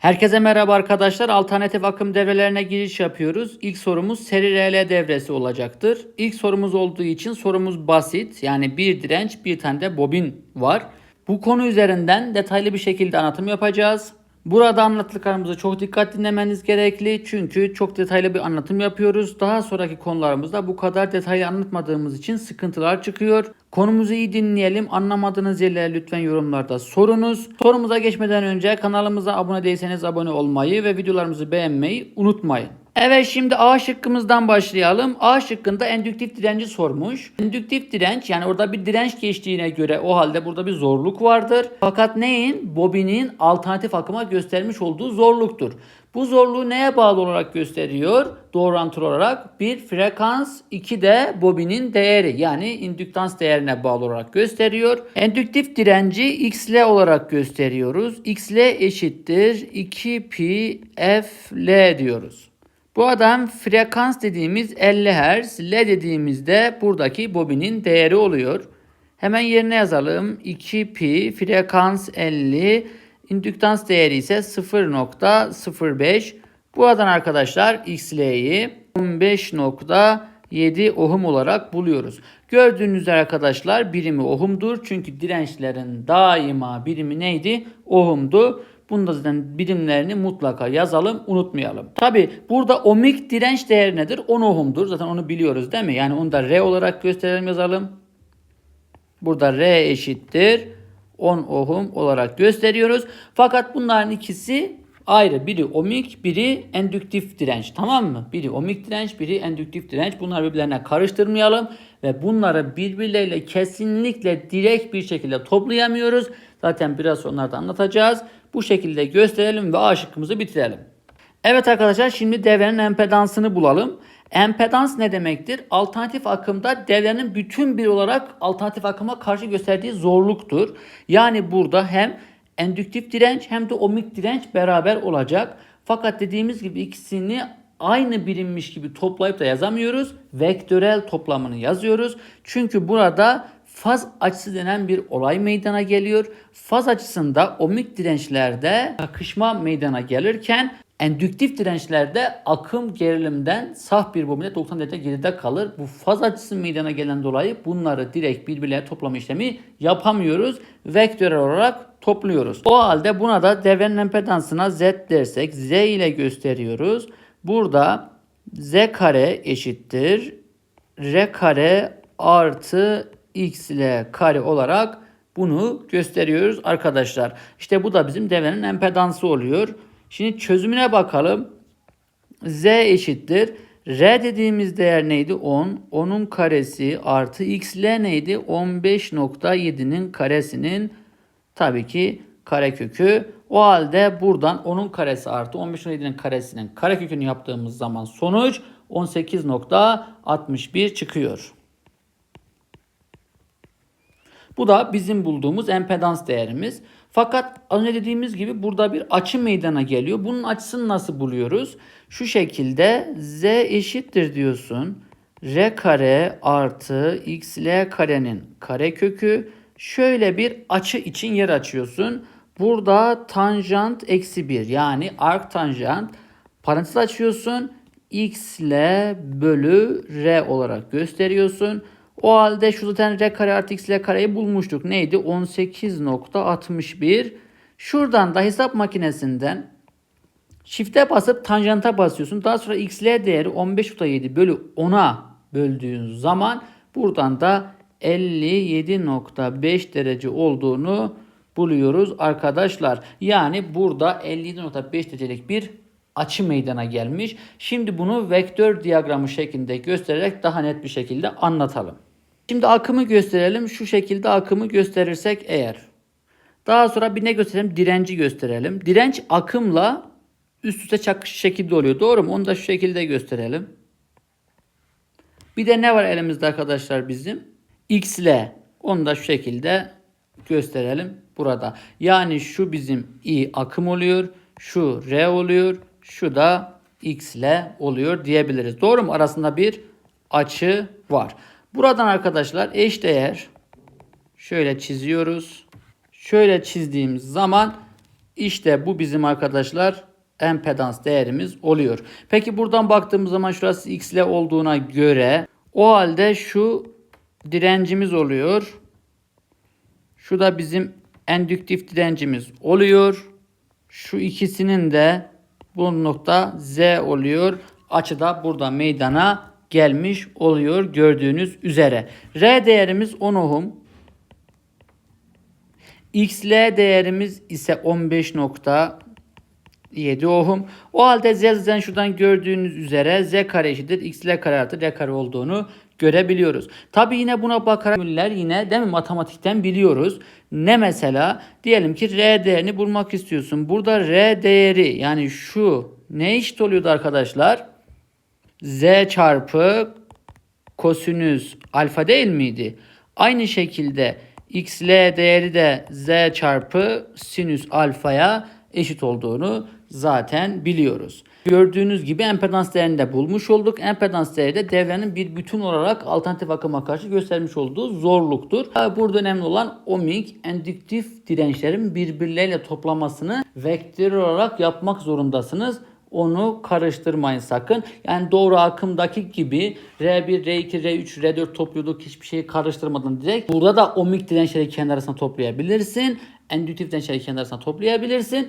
Herkese merhaba arkadaşlar. Alternatif akım devrelerine giriş yapıyoruz. İlk sorumuz seri RL devresi olacaktır. İlk sorumuz olduğu için sorumuz basit. Yani bir direnç, bir tane de bobin var. Bu konu üzerinden detaylı bir şekilde anlatım yapacağız. Burada anlattıklarımızı çok dikkat dinlemeniz gerekli. Çünkü çok detaylı bir anlatım yapıyoruz. Daha sonraki konularımızda bu kadar detaylı anlatmadığımız için sıkıntılar çıkıyor. Konumuzu iyi dinleyelim. Anlamadığınız yerlere lütfen yorumlarda sorunuz. Sorumuza geçmeden önce kanalımıza abone değilseniz abone olmayı ve videolarımızı beğenmeyi unutmayın. Evet şimdi A şıkkımızdan başlayalım. A şıkkında endüktif direnci sormuş. Endüktif direnç yani orada bir direnç geçtiğine göre o halde burada bir zorluk vardır. Fakat neyin? Bobinin alternatif akıma göstermiş olduğu zorluktur. Bu zorluğu neye bağlı olarak gösteriyor? Doğrantılı olarak bir frekans 2 de bobinin değeri yani indüktans değerine bağlı olarak gösteriyor. Endüktif direnci XL olarak gösteriyoruz. XL eşittir 2 pi FL diyoruz. Bu adam frekans dediğimiz 50 Hz, L dediğimizde buradaki bobinin değeri oluyor. Hemen yerine yazalım. 2 pi frekans 50, indüktans değeri ise 0.05. Buradan arkadaşlar XL'yi 15.7 ohm olarak buluyoruz. Gördüğünüz üzere arkadaşlar birimi ohmdur. Çünkü dirençlerin daima birimi neydi? Ohmdu. Bunda zaten birimlerini mutlaka yazalım, unutmayalım. Tabi burada ohmik direnç değeri nedir? 10 ohmdur. Zaten onu biliyoruz değil mi? Yani onu da R olarak gösterelim yazalım. Burada R eşittir 10 ohm olarak gösteriyoruz. Fakat bunların ikisi ayrı. Biri ohmik, biri endüktif direnç. Tamam mı? Biri ohmik direnç, biri endüktif direnç. Bunları birbirlerine karıştırmayalım ve bunları birbirleriyle kesinlikle direkt bir şekilde toplayamıyoruz. Zaten biraz sonra da anlatacağız. Bu şekilde gösterelim ve A şıkkımızı bitirelim. Evet arkadaşlar şimdi devrenin empedansını bulalım. Empedans ne demektir? Alternatif akımda devrenin bütün bir olarak alternatif akıma karşı gösterdiği zorluktur. Yani burada hem endüktif direnç hem de ohmik direnç beraber olacak. Fakat dediğimiz gibi ikisini aynı birimmiş gibi toplayıp da yazamıyoruz. Vektörel toplamını yazıyoruz. Çünkü burada faz açısı denen bir olay meydana geliyor. Faz açısında ohmik dirençlerde akışma meydana gelirken endüktif dirençlerde akım gerilimden saf bir bobine 90 derece geride kalır. Bu faz açısı meydana gelen dolayı bunları direkt birbirine toplama işlemi yapamıyoruz. Vektörel olarak topluyoruz. O halde buna da devrenin empedansına Z dersek Z ile gösteriyoruz. Burada Z kare eşittir R kare artı x ile kare olarak bunu gösteriyoruz arkadaşlar. İşte bu da bizim devrenin empedansı oluyor. Şimdi çözümüne bakalım. Z eşittir. R dediğimiz değer neydi? 10. 10'un karesi artı xl neydi? 15.7'nin karesinin tabii ki karekökü. O halde buradan 10'un karesi artı 15.7'nin karesinin karekökünü yaptığımız zaman sonuç 18.61 çıkıyor. Bu da bizim bulduğumuz empedans değerimiz. Fakat az önce dediğimiz gibi burada bir açı meydana geliyor. Bunun açısını nasıl buluyoruz? Şu şekilde z eşittir diyorsun. r kare artı xl karenin kare kökü. Şöyle bir açı için yer açıyorsun. Burada tanjant eksi 1 yani arc tanjant parantez açıyorsun. x ile bölü r olarak gösteriyorsun. O halde şu zaten r kare artı x ile kareyi bulmuştuk. Neydi? 18.61. Şuradan da hesap makinesinden Shift'e basıp tanjanta basıyorsun. Daha sonra xl değeri 15.7 bölü 10'a böldüğün zaman buradan da 57.5 derece olduğunu buluyoruz arkadaşlar. Yani burada 57.5 derecelik bir açı meydana gelmiş. Şimdi bunu vektör diyagramı şeklinde göstererek daha net bir şekilde anlatalım. Şimdi akımı gösterelim. Şu şekilde akımı gösterirsek eğer. Daha sonra bir ne gösterelim? Direnci gösterelim. Direnç akımla üst üste çakış şekilde oluyor. Doğru mu? Onu da şu şekilde gösterelim. Bir de ne var elimizde arkadaşlar bizim? X ile. Onu da şu şekilde gösterelim burada. Yani şu bizim I akım oluyor. Şu R oluyor. Şu da X ile oluyor diyebiliriz. Doğru mu? Arasında bir açı var. Buradan arkadaşlar eş değer şöyle çiziyoruz. Şöyle çizdiğimiz zaman İşte bu bizim arkadaşlar empedans değerimiz oluyor. Peki buradan baktığımız zaman şurası x ile olduğuna göre o halde şu direncimiz oluyor. Şu da bizim endüktif direncimiz oluyor. Şu ikisinin de bu nokta Z oluyor. Açı da burada meydana gelmiş oluyor gördüğünüz üzere. R değerimiz 10 ohm. XL değerimiz ise 15.7 ohm. O halde Z'den şuradan gördüğünüz üzere Z kare eşittir. XL kare artı R kare olduğunu görebiliyoruz. Tabi yine buna bakarak formüller yine değil mi matematikten biliyoruz. Ne mesela? Diyelim ki R değerini bulmak istiyorsun. Burada R değeri yani şu ne eşit oluyordu arkadaşlar? Z çarpı kosinüs alfa değil miydi? Aynı şekilde xl değeri de z çarpı sinüs alfaya eşit olduğunu zaten biliyoruz. Gördüğünüz gibi empedans değerini de bulmuş olduk. Empedans değeri de devrenin bir bütün olarak alternatif akıma karşı göstermiş olduğu zorluktur. Burada önemli olan ohmik endüktif dirençlerin birbirleriyle toplamasını vektör olarak yapmak zorundasınız. Onu karıştırmayın sakın. Yani doğru akımdaki gibi R1, R2, R3, R4 topluyorduk hiçbir şeyi karıştırmadan direkt. Burada da ohmik dirençleri kendi arasına toplayabilirsin. Endüktif dirençleri kendi arasına toplayabilirsin.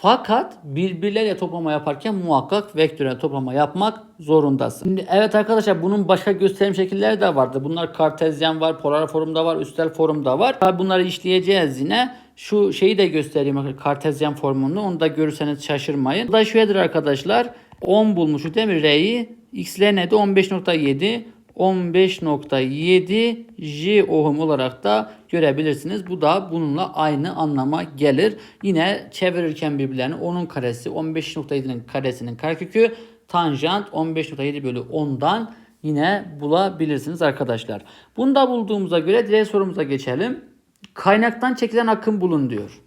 Fakat birbirleriyle toplama yaparken muhakkak vektöre toplama yapmak zorundasın. Şimdi evet arkadaşlar bunun başka gösterim şekilleri de vardı. Bunlar kartezyen var, polar formda var, üstel formda var. Bunları işleyeceğiz yine. Şu şeyi de göstereyim kartezyen formunu. Onu da görürseniz şaşırmayın. Bu da şöyledir arkadaşlar. 10 bulmuşu değil mi R'yi? X'le ne de 15.7. 15.7 J ohm olarak da görebilirsiniz. Bu da bununla aynı anlama gelir. Yine çevirirken birbirlerini onun karesi 15.7'nin karesinin karekökü tanjant 15.7 bölü 10'dan yine bulabilirsiniz arkadaşlar. Bunu da bulduğumuza göre diğer sorumuza geçelim. Kaynaktan çekilen akım bulun diyor.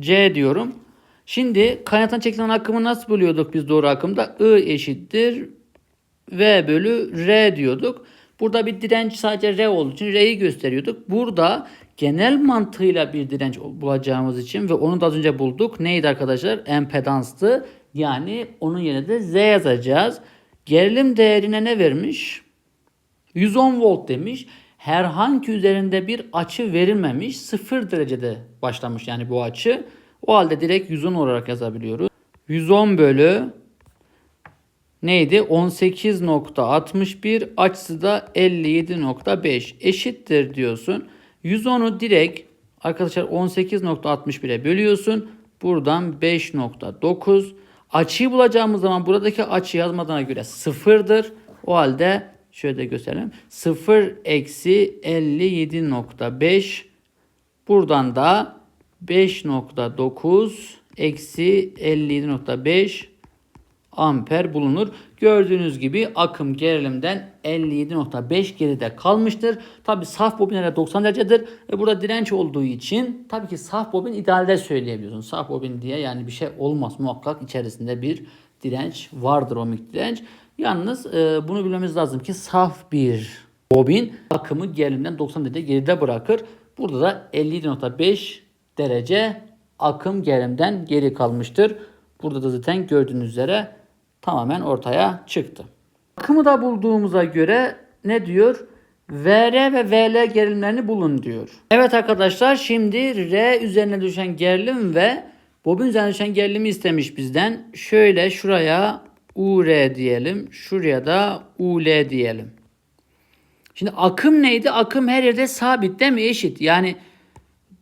C diyorum. Şimdi kaynaktan çekilen akımı nasıl buluyorduk biz doğru akımda? I eşittir V bölü R diyorduk. Burada bir direnç sadece R olduğu için R'yi gösteriyorduk. Burada genel mantığıyla bir direnç bulacağımız için ve onu da az önce bulduk. Neydi arkadaşlar? Empedanstı. Yani onun yerine de Z yazacağız. Gerilim değerine ne vermiş? 110 volt demiş. Herhangi üzerinde bir açı verilmemiş. 0 derecede başlamış yani bu açı. O halde direkt 110 olarak yazabiliyoruz. 110 bölü neydi? 18.61 açısı da 57.5 eşittir diyorsun. 110'u direkt arkadaşlar 18.61'e bölüyorsun. Buradan 5.9 açıyı bulacağımız zaman buradaki açı yazmadığına göre sıfırdır. O halde şöyle de gösterelim. 0 eksi 57.5 buradan da 5.9 eksi 57.5 amper bulunur. Gördüğünüz gibi akım gerilimden 57.5 geride kalmıştır. Tabi saf bobinlere 90 derecedir. E burada direnç olduğu için tabii ki saf bobin idealde söyleyebiliyorsun. Saf bobin diye yani bir şey olmaz. Muhakkak içerisinde bir direnç vardır o direnç. Yalnız e, bunu bilmemiz lazım ki saf bir bobin akımı gerilimden 90 derece geride bırakır. Burada da 57.5 derece akım gerilimden geri kalmıştır. Burada da zaten gördüğünüz üzere tamamen ortaya çıktı. Akımı da bulduğumuza göre ne diyor? VR ve VL gerilimlerini bulun diyor. Evet arkadaşlar şimdi R üzerine düşen gerilim ve bobin üzerine düşen gerilimi istemiş bizden. Şöyle şuraya UR diyelim. Şuraya da UL diyelim. Şimdi akım neydi? Akım her yerde sabit değil mi? Eşit. Yani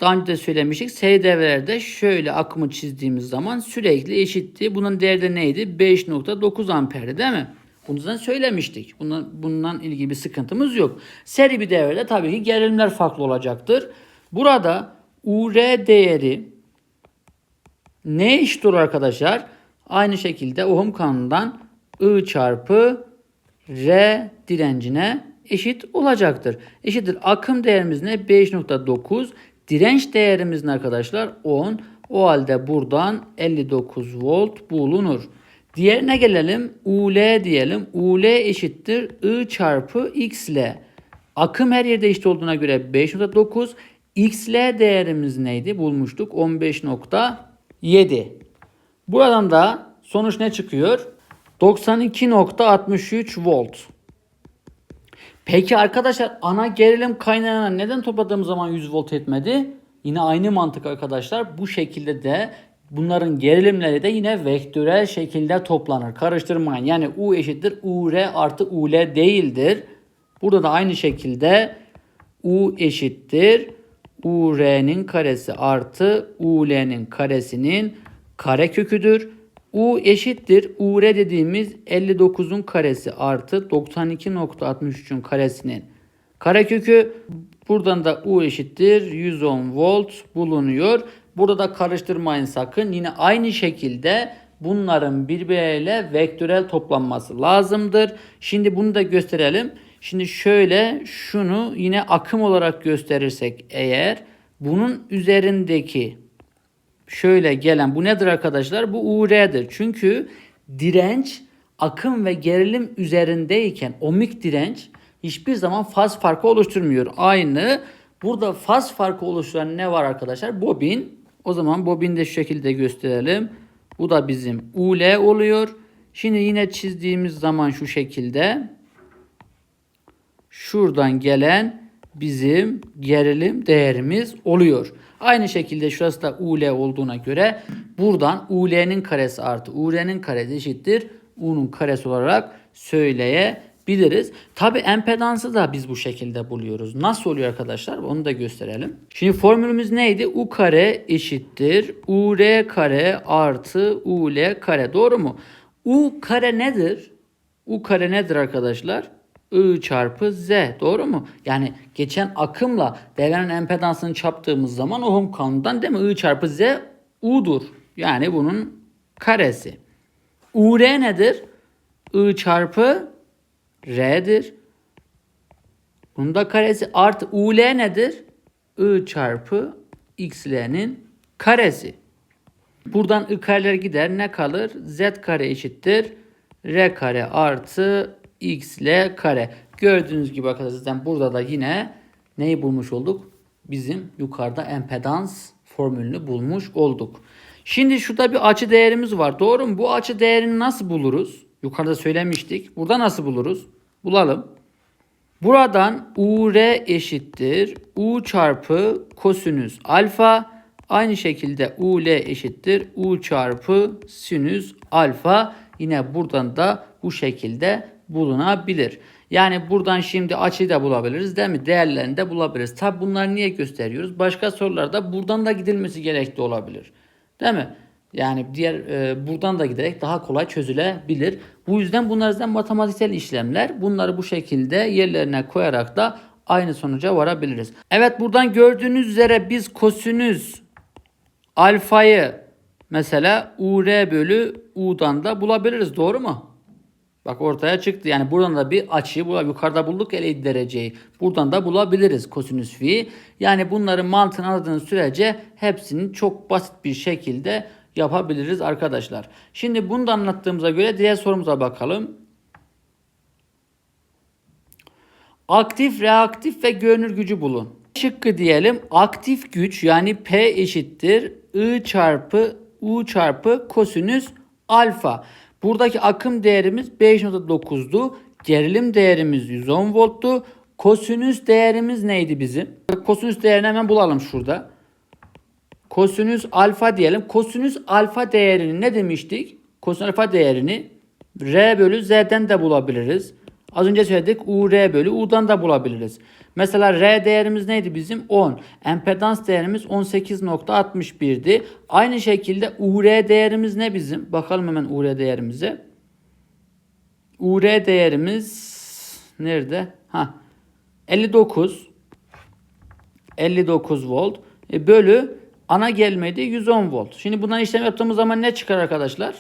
daha önce de söylemiştik. Seri devrelerde şöyle akımı çizdiğimiz zaman sürekli eşitti. Bunun değeri de neydi? 5.9 amperdi değil mi? Bunu söylemiştik. Bundan, bundan ilgili bir sıkıntımız yok. Seri bir devrede tabii ki gerilimler farklı olacaktır. Burada UR değeri ne eşit olur arkadaşlar? Aynı şekilde ohm kanundan I çarpı R direncine eşit olacaktır. Eşittir. Akım değerimiz ne? 5.9. Direnç değerimiz ne arkadaşlar? 10. O halde buradan 59 volt bulunur. Diğerine gelelim. UL diyelim. UL eşittir I çarpı XL. Akım her yerde eşit olduğuna göre 5.9. XL değerimiz neydi? Bulmuştuk. 15.7 7. Buradan da sonuç ne çıkıyor? 92.63 volt. Peki arkadaşlar ana gerilim kaynağına neden topladığım zaman 100 volt etmedi? Yine aynı mantık arkadaşlar. Bu şekilde de bunların gerilimleri de yine vektörel şekilde toplanır. Karıştırmayın. Yani U eşittir UR artı UL değildir. Burada da aynı şekilde U eşittir UR'nin karesi artı UL'nin karesinin kareköküdür. U eşittir UR dediğimiz 59'un karesi artı 92.63'ün karesinin karekökü. Buradan da U eşittir 110 volt bulunuyor. Burada da karıştırmayın sakın. Yine aynı şekilde bunların birbirleriyle vektörel toplanması lazımdır. Şimdi bunu da gösterelim. Şimdi şöyle şunu yine akım olarak gösterirsek eğer bunun üzerindeki şöyle gelen bu nedir arkadaşlar? Bu UR'dir. Çünkü direnç akım ve gerilim üzerindeyken ohmik direnç hiçbir zaman faz farkı oluşturmuyor. Aynı burada faz farkı oluşturan ne var arkadaşlar? Bobin. O zaman bobini de şu şekilde gösterelim. Bu da bizim UL oluyor. Şimdi yine çizdiğimiz zaman şu şekilde şuradan gelen bizim gerilim değerimiz oluyor. Aynı şekilde şurası da UL olduğuna göre buradan UL'nin karesi artı UR'nin karesi eşittir. U'nun karesi olarak söyleyebiliriz. Tabi empedansı da biz bu şekilde buluyoruz. Nasıl oluyor arkadaşlar? Onu da gösterelim. Şimdi formülümüz neydi? U kare eşittir. UR kare artı UL kare. Doğru mu? U kare nedir? U kare nedir arkadaşlar? I çarpı Z. Doğru mu? Yani geçen akımla devrenin empedansını çarptığımız zaman ohm kanunundan değil mi? I çarpı Z U'dur. Yani bunun karesi. UR nedir? I çarpı R'dir. Bunun da karesi artı UL nedir? I çarpı XL'nin karesi. Buradan I kareler gider ne kalır? Z kare eşittir. R kare artı x l kare. Gördüğünüz gibi arkadaşlar zaten burada da yine neyi bulmuş olduk? Bizim yukarıda empedans formülünü bulmuş olduk. Şimdi şurada bir açı değerimiz var. Doğru mu? Bu açı değerini nasıl buluruz? Yukarıda söylemiştik. Burada nasıl buluruz? Bulalım. Buradan UR eşittir. U çarpı kosinüs alfa. Aynı şekilde UL eşittir. U çarpı sinüs alfa. Yine buradan da bu şekilde bulunabilir. Yani buradan şimdi açıyı da bulabiliriz değil mi? Değerlerini de bulabiliriz. Tabi bunları niye gösteriyoruz? Başka sorularda buradan da gidilmesi gerekli olabilir. Değil mi? Yani diğer e, buradan da giderek daha kolay çözülebilir. Bu yüzden bunlar zaten matematiksel işlemler. Bunları bu şekilde yerlerine koyarak da aynı sonuca varabiliriz. Evet buradan gördüğünüz üzere biz kosinüs alfayı mesela UR bölü U'dan da bulabiliriz. Doğru mu? Bak ortaya çıktı. Yani buradan da bir bula yukarıda bulduk 50 dereceyi. Buradan da bulabiliriz kosinüs fi. Yani bunların mantığını anladığınız sürece hepsini çok basit bir şekilde yapabiliriz arkadaşlar. Şimdi bunu da anlattığımıza göre diğer sorumuza bakalım. Aktif, reaktif ve görünür gücü bulun. Şıkkı diyelim. Aktif güç yani P eşittir I çarpı U çarpı kosinüs alfa. Buradaki akım değerimiz 5.9'du. Gerilim değerimiz 110 volttu. Kosinüs değerimiz neydi bizim? Kosinüs değerini hemen bulalım şurada. Kosinüs alfa diyelim. Kosinüs alfa değerini ne demiştik? Kosinüs alfa değerini R bölü Z'den de bulabiliriz. Az önce söyledik UR bölü U'dan da bulabiliriz. Mesela R değerimiz neydi bizim? 10. Empedans değerimiz 18.61'di. Aynı şekilde UR değerimiz ne bizim? Bakalım hemen UR değerimize. UR değerimiz nerede? Ha. 59 59 volt e, bölü ana gelmedi 110 volt. Şimdi bundan işlem yaptığımız zaman ne çıkar arkadaşlar?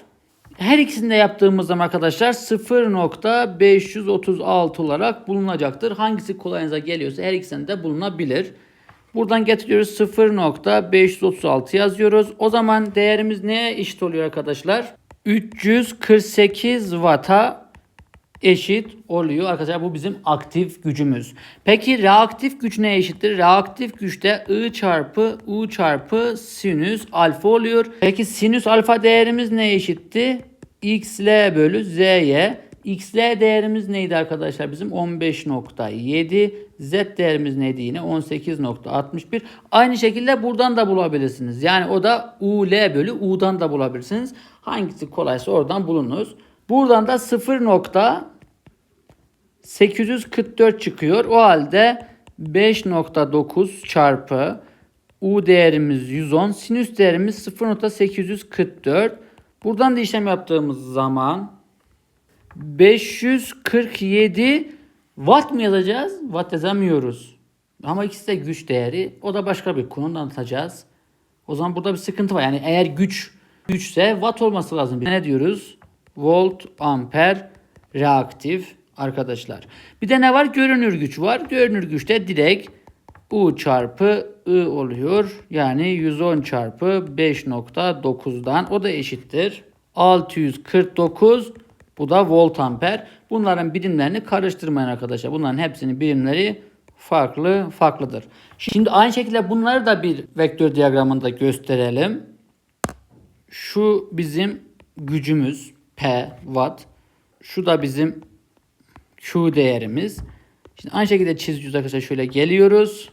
Her ikisini de yaptığımız zaman arkadaşlar 0.536 olarak bulunacaktır. Hangisi kolayınıza geliyorsa her ikisinde de bulunabilir. Buradan getiriyoruz 0.536 yazıyoruz. O zaman değerimiz neye eşit oluyor arkadaşlar? 348 Watt'a eşit oluyor. Arkadaşlar bu bizim aktif gücümüz. Peki reaktif güç neye eşittir? Reaktif güçte I çarpı U çarpı sinüs alfa oluyor. Peki sinüs alfa değerimiz neye eşitti? XL bölü ZY. XL değerimiz neydi arkadaşlar? Bizim 15.7. Z değerimiz neydi yine? 18.61. Aynı şekilde buradan da bulabilirsiniz. Yani o da UL bölü U'dan da bulabilirsiniz. Hangisi kolaysa oradan bulunuz. Buradan da 0.844 çıkıyor. O halde 5.9 çarpı U değerimiz 110. Sinüs değerimiz 0.844. Buradan da işlem yaptığımız zaman 547 watt mı yazacağız? Watt yazamıyoruz. Ama ikisi de güç değeri. O da başka bir konu anlatacağız. O zaman burada bir sıkıntı var. Yani eğer güç güçse watt olması lazım. Ne diyoruz? Volt, amper, reaktif arkadaşlar. Bir de ne var? Görünür güç var. Görünür güçte direkt U çarpı I oluyor. Yani 110 çarpı 5.9'dan o da eşittir. 649 bu da volt amper. Bunların birimlerini karıştırmayın arkadaşlar. Bunların hepsinin birimleri farklı farklıdır. Şimdi aynı şekilde bunları da bir vektör diyagramında gösterelim. Şu bizim gücümüz P watt. Şu da bizim Q değerimiz. Şimdi aynı şekilde çiziyoruz arkadaşlar. Şöyle geliyoruz.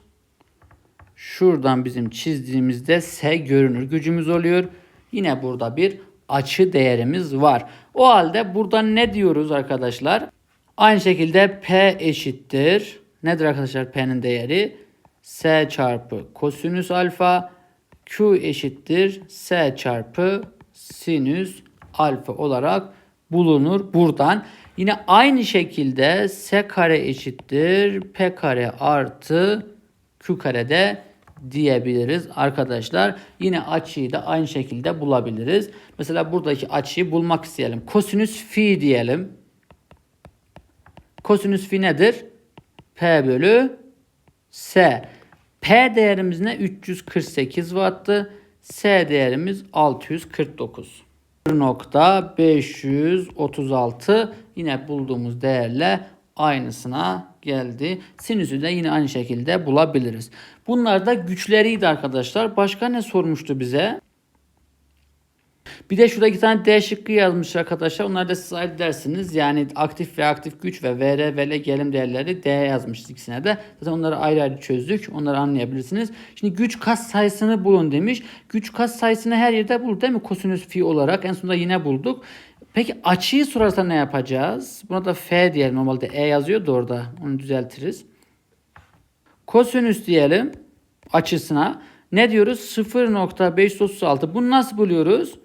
Şuradan bizim çizdiğimizde S görünür gücümüz oluyor. Yine burada bir açı değerimiz var. O halde burada ne diyoruz arkadaşlar? Aynı şekilde P eşittir. Nedir arkadaşlar P'nin değeri? S çarpı kosinüs alfa Q eşittir S çarpı sinüs alfa olarak bulunur buradan. Yine aynı şekilde S kare eşittir P kare artı Q kare de diyebiliriz arkadaşlar. Yine açıyı da aynı şekilde bulabiliriz. Mesela buradaki açıyı bulmak isteyelim. Kosinüs fi diyelim. Kosinüs fi nedir? P bölü S. P değerimiz ne? 348 watt'tı. S değerimiz 649. 1.536 yine bulduğumuz değerle aynısına geldi. Sinüsü de yine aynı şekilde bulabiliriz. Bunlar da güçleriydi arkadaşlar. Başka ne sormuştu bize? Bir de şurada iki tane D şıkkı yazmış arkadaşlar. Onları da siz dersiniz. Yani aktif ve aktif güç ve VR ve L gelim değerleri D yazmış ikisine de. Zaten onları ayrı ayrı çözdük. Onları anlayabilirsiniz. Şimdi güç kas sayısını bulun demiş. Güç kas sayısını her yerde bul değil mi? Kosinüs fi olarak. En sonunda yine bulduk. Peki açıyı sorarsa ne yapacağız? Buna da F diyelim. Normalde E yazıyordu orada. Onu düzeltiriz. Kosinüs diyelim açısına. Ne diyoruz? 0.536. Bunu nasıl buluyoruz?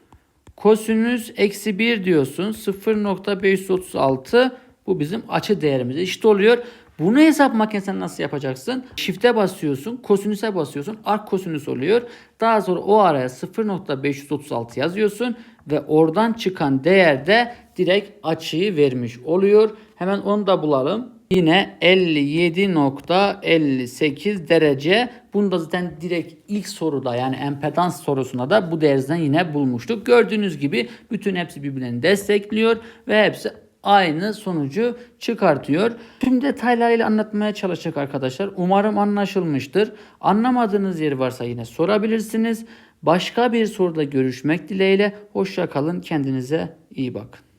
Kosinüs eksi 1 diyorsun. 0.536 bu bizim açı değerimiz. Eşit oluyor. Bunu hesap makinesinde nasıl yapacaksın? Shift'e basıyorsun, kosinüse basıyorsun, ark kosinüs oluyor. Daha sonra o araya 0.536 yazıyorsun ve oradan çıkan değerde direkt açıyı vermiş oluyor. Hemen onu da bulalım. Yine 57.58 derece. Bunu da zaten direkt ilk soruda yani empedans sorusunda da bu değerden yine bulmuştuk. Gördüğünüz gibi bütün hepsi birbirlerini destekliyor ve hepsi aynı sonucu çıkartıyor. Tüm detaylarıyla anlatmaya çalışacak arkadaşlar. Umarım anlaşılmıştır. Anlamadığınız yer varsa yine sorabilirsiniz. Başka bir soruda görüşmek dileğiyle. Hoşça kalın. Kendinize iyi bakın.